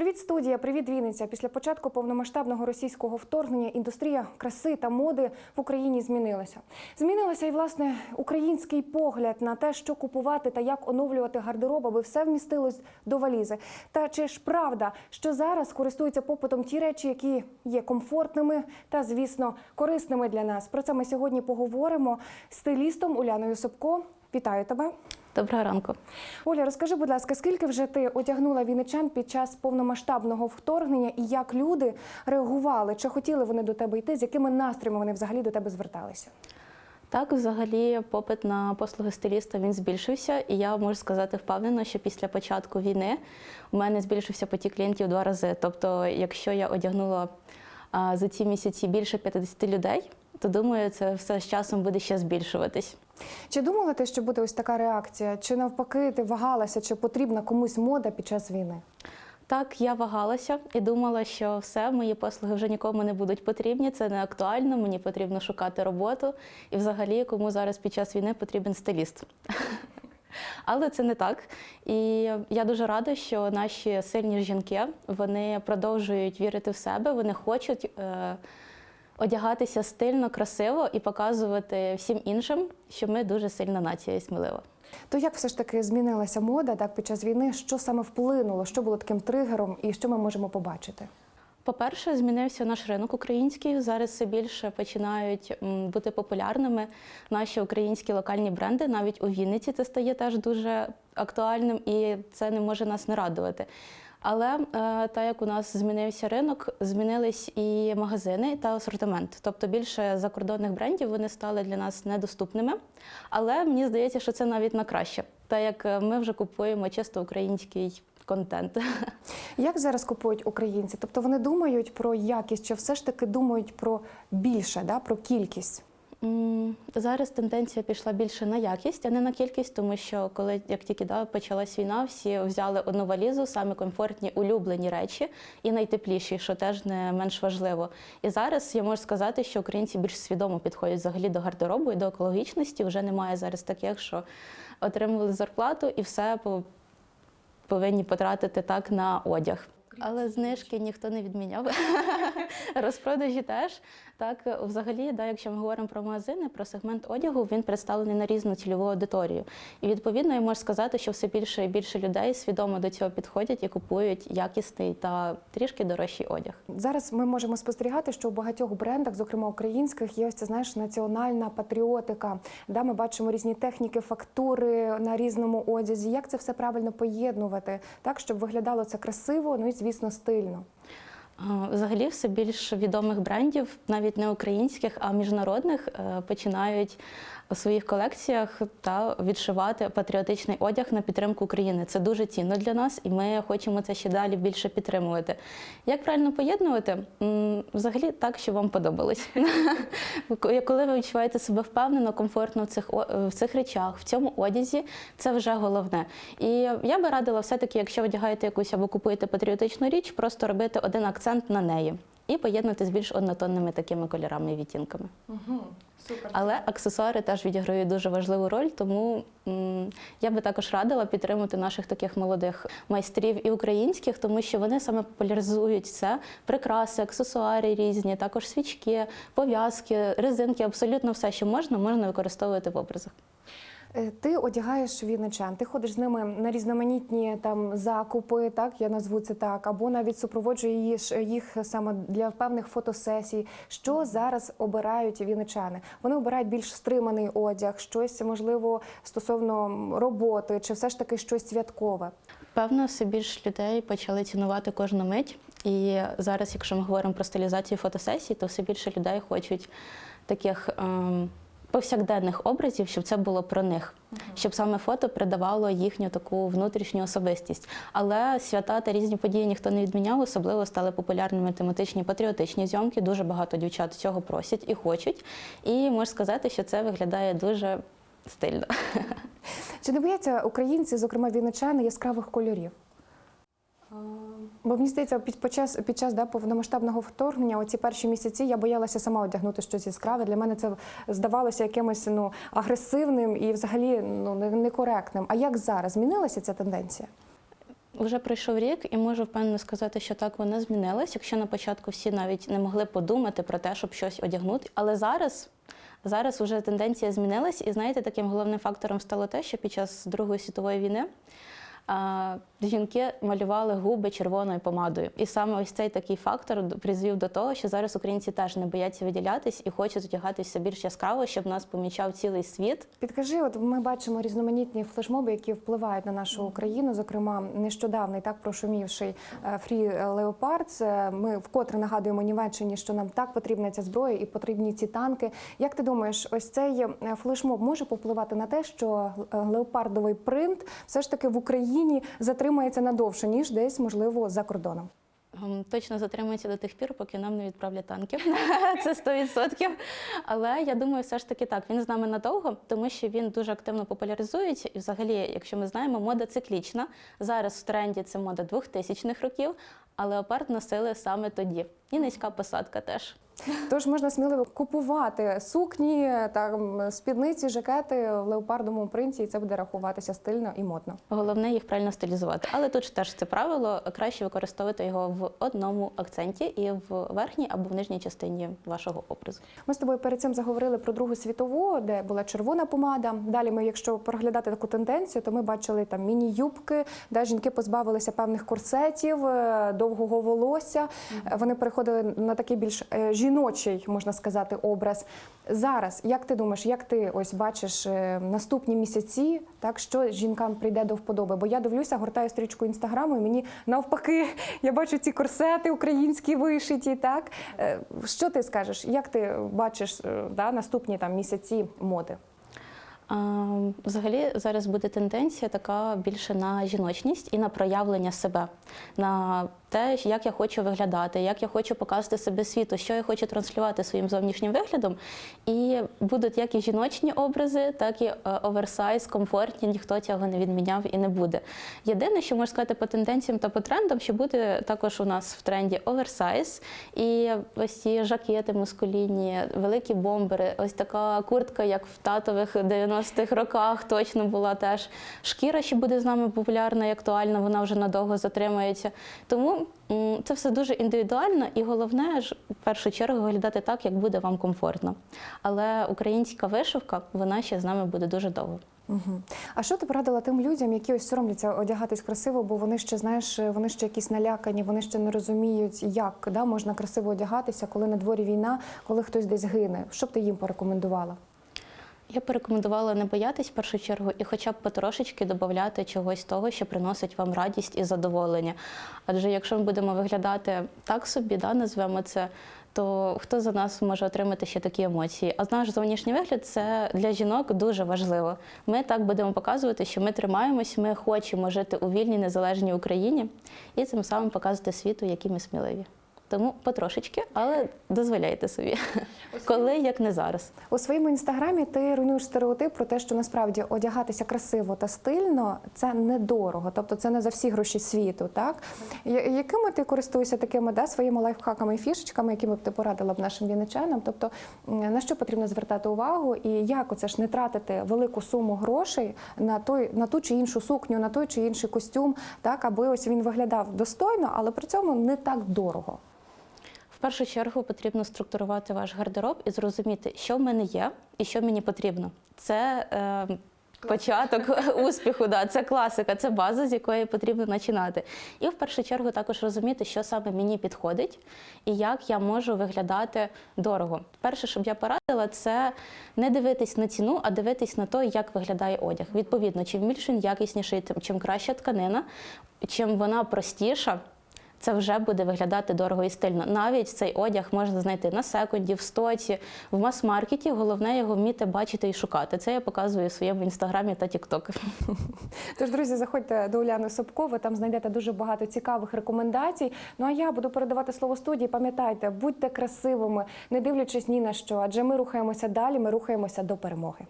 Привіт, студія, привіт, Вінниця. Після початку повномасштабного російського вторгнення індустрія краси та моди в Україні змінилася. Змінилася і власне український погляд на те, що купувати та як оновлювати гардероб, аби все вмістилось до валізи. Та чи ж правда, що зараз користуються попитом ті речі, які є комфортними та, звісно, корисними для нас? Про це ми сьогодні поговоримо з стилістом Уляною Собко. Вітаю тебе. Доброго ранку. Оля, розкажи, будь ласка, скільки вже ти одягнула вінничан під час повномасштабного вторгнення і як люди реагували? Чи хотіли вони до тебе йти? З якими настроями вони взагалі до тебе зверталися? Так, взагалі, попит на послуги стиліста він збільшився, і я можу сказати впевнено, що після початку війни у мене збільшився потік клієнтів два рази. Тобто, якщо я одягнула за ці місяці більше 50 людей, то думаю, це все з часом буде ще збільшуватись. Чи думала ти, що буде ось така реакція? Чи навпаки ти вагалася, чи потрібна комусь мода під час війни? Так, я вагалася і думала, що все, мої послуги вже нікому не будуть потрібні, це не актуально, мені потрібно шукати роботу. І взагалі, кому зараз під час війни потрібен стиліст. Але це не так. І я дуже рада, що наші сильні жінки вони продовжують вірити в себе, вони хочуть е, одягатися стильно, красиво і показувати всім іншим, що ми дуже сильна нація і смілива. То як все ж таки змінилася мода так під час війни? Що саме вплинуло? Що було таким тригером, і що ми можемо побачити? По-перше, змінився наш ринок український. Зараз все більше починають бути популярними наші українські локальні бренди. Навіть у Вінниці це стає теж дуже актуальним, і це не може нас не радувати. Але е, так як у нас змінився ринок, змінились і магазини та асортимент. Тобто більше закордонних брендів вони стали для нас недоступними. Але мені здається, що це навіть на краще, так як е, ми вже купуємо чисто український контент. Як зараз купують українці? Тобто вони думають про якість, чи все ж таки думають про більше, да, про кількість? Зараз тенденція пішла більше на якість, а не на кількість, тому що коли як тільки да, почалась війна, всі взяли одну валізу, самі комфортні улюблені речі і найтепліші, що теж не менш важливо. І зараз я можу сказати, що українці більш свідомо підходять взагалі до гардеробу і до екологічності. Вже немає зараз таких, що отримували зарплату і все повинні потратити так на одяг. Але знижки ніхто не відміняв. Розпродажі теж. Так, взагалі, да, якщо ми говоримо про магазини, про сегмент одягу, він представлений на різну цільову аудиторію. І відповідно я можу сказати, що все більше і більше людей свідомо до цього підходять і купують якісний та трішки дорожчий одяг. Зараз ми можемо спостерігати, що у багатьох брендах, зокрема українських, є ось це знаєш національна патріотика. Да, ми бачимо різні техніки, фактури на різному одязі. Як це все правильно поєднувати, так щоб виглядало це красиво, ну і звісно стильно. Взагалі, все більш відомих брендів, навіть не українських, а міжнародних, е, починають у своїх колекціях та відшивати патріотичний одяг на підтримку України. Це дуже цінно для нас, і ми хочемо це ще далі більше підтримувати. Як правильно поєднувати? Взагалі так, щоб вам подобалось. Коли ви відчуваєте себе впевнено, комфортно в цих в цих речах, в цьому одязі, це вже головне. І я би радила все-таки, якщо одягаєте якусь або купуєте патріотичну річ, просто робити один акцент на неї і поєднувати з більш однотонними такими кольорами і відтінками. Супер. Але аксесуари теж відіграють дуже важливу роль, тому м, я би також радила підтримати наших таких молодих майстрів і українських, тому що вони саме популяризують це прикраси, аксесуари різні, також свічки, пов'язки, резинки, абсолютно все, що можна, можна використовувати в образах. Е, Ти одягаєш вінничан, ти ходиш з ними на різноманітні там закупи, так я назву це так, або навіть супроводжуєш їх саме для певних фотосесій. Що зараз обирають вінничани? Вони обирають більш стриманий одяг, щось можливо стосовно роботи, чи все ж таки щось святкове. Певно, все більше людей почали цінувати кожну мить. І зараз, якщо ми говоримо про стилізацію фотосесій, то все більше людей хочуть таких ем, повсякденних образів, щоб це було про них, щоб саме фото придавало їхню таку внутрішню особистість. Але свята та різні події ніхто не відміняв, особливо стали популярними тематичні патріотичні зйомки. Дуже багато дівчат цього просять і хочуть. І можу сказати, що це виглядає дуже стильно. Чи не бояться українці, зокрема вінничани, яскравих кольорів? Бо мені здається, під, час, під час да, повномасштабного вторгнення, оці перші місяці, я боялася сама одягнути щось яскраве. Для мене це здавалося якимось ну, агресивним і взагалі ну, не- некоректним. А як зараз? Змінилася ця тенденція? Вже пройшов рік, і можу впевнено сказати, що так вона змінилась. Якщо на початку всі навіть не могли подумати про те, щоб щось одягнути. Але зараз, зараз вже тенденція змінилась, і знаєте, таким головним фактором стало те, що під час Другої світової війни. Жінки малювали губи червоною помадою, і саме ось цей такий фактор призвів до того, що зараз українці теж не бояться виділятись і хочуть одягатися більш яскраво, щоб нас помічав цілий світ. Підкажи, от ми бачимо різноманітні флешмоби, які впливають на нашу Україну. Зокрема, нещодавний так прошумівший фрі Леопард. Ми вкотре нагадуємо Німеччині, що нам так потрібна ця зброя і потрібні ці танки. Як ти думаєш, ось цей е, флешмоб може повпливати на те, що е, леопардовий принт все ж таки в Україні затримається надовше ніж десь, можливо, за кордоном? Ем, Точно затримується до тих пір, поки нам не відправлять танків. Це 100%. Але я думаю, все ж таки так. Він з нами надовго, тому що він дуже активно популяризується. І взагалі, якщо ми знаємо, мода циклічна. Зараз в тренді це мода 2000-х років, а леопард носили саме тоді. І низька посадка теж. Тож можна сміливо купувати сукні, там спідниці, жакети в леопардовому принті, і це буде рахуватися стильно і модно. Головне їх правильно стилізувати. Але тут ж теж це правило краще використовувати його в одному акценті і в верхній або в нижній частині вашого образу. Ми з тобою перед цим заговорили про Другу світову, де була червона помада. Далі ми, якщо проглядати таку тенденцію, то ми бачили там міні-юбки, де жінки позбавилися певних корсетів, е, довгого волосся. Вони переходили на такий більш е, жіночий, можна сказати, образ. Зараз, як ти думаєш, як ти ось бачиш е, наступні місяці, так що жінкам прийде до вподоби? Бо я дивлюся, гортаю стрічку інстаграму, і мені навпаки, я бачу ці корсети українські вишиті. Так Е, що ти скажеш? Як ти бачиш е, да, наступні там місяці моди? Взагалі зараз буде тенденція така більше на жіночність і на проявлення себе, на те, як я хочу виглядати, як я хочу показати себе світу, що я хочу транслювати своїм зовнішнім виглядом. І будуть як і жіночні образи, так і е, оверсайз, комфортні. Ніхто цього не відміняв і не буде. Єдине, що можу сказати по тенденціям та по трендам, що буде також у нас в тренді оверсайз і ось ці жакети мускулінні, великі бомбери, ось така куртка, як в татових 90-х роках, точно була теж. Шкіра ще буде з нами популярна і актуальна, вона вже надовго затримається. Тому це все дуже індивідуально, і головне ж в першу чергу виглядати так, як буде вам комфортно. Але українська вишивка, вона ще з нами буде дуже довго. Угу. А що ти порадила тим людям, які ось соромляться одягатись красиво, бо вони ще знаєш, вони ще якісь налякані, вони ще не розуміють, як да, можна красиво одягатися, коли на дворі війна, коли хтось десь гине. Що б ти їм порекомендувала? Я порекомендувала не боятись в першу чергу і хоча б потрошечки додати чогось того, що приносить вам радість і задоволення. Адже якщо ми будемо виглядати так собі, да, назвемо це, то хто за нас може отримати ще такі емоції? А наш зовнішній вигляд це для жінок дуже важливо. Ми так будемо показувати, що ми тримаємось, ми хочемо жити у вільній незалежній Україні і цим самим показувати світу, які ми сміливі. Тому потрошечки, але дозволяйте собі, коли як не зараз. У своєму інстаграмі ти руйнуєш стереотип про те, що насправді одягатися красиво та стильно це недорого, тобто це не за всі гроші світу. Так якими ти користуєшся такими да, своїми лайфхаками і фішечками, якими б ти порадила б нашим вінничанам? Тобто на що потрібно звертати увагу, і як оце ж не тратити велику суму грошей на той на ту чи іншу сукню, на той чи інший костюм, так аби ось він виглядав достойно, але при цьому не так дорого. В першу чергу потрібно структурувати ваш гардероб і зрозуміти, що в мене є і що мені потрібно. Це е, початок успіху, да, це класика, це база, з якої потрібно починати. І в першу чергу також розуміти, що саме мені підходить і як я можу виглядати дорого. Перше, щоб я порадила, це не дивитись на ціну, а дивитись на те, як виглядає одяг. Відповідно, чим більш він якісніший, чим краща тканина, чим вона простіша це вже буде виглядати дорого і стильно. Навіть цей одяг можна знайти на секунді, в стоці, в мас-маркеті. Головне його вміти бачити і шукати. Це я показую у своєму інстаграмі та тікток. Тож, друзі, заходьте до Уляни Собкови, там знайдете дуже багато цікавих рекомендацій. Ну а я буду передавати слово студії. Пам'ятайте, будьте красивими, не дивлячись ні на що, адже ми рухаємося далі, ми рухаємося до перемоги.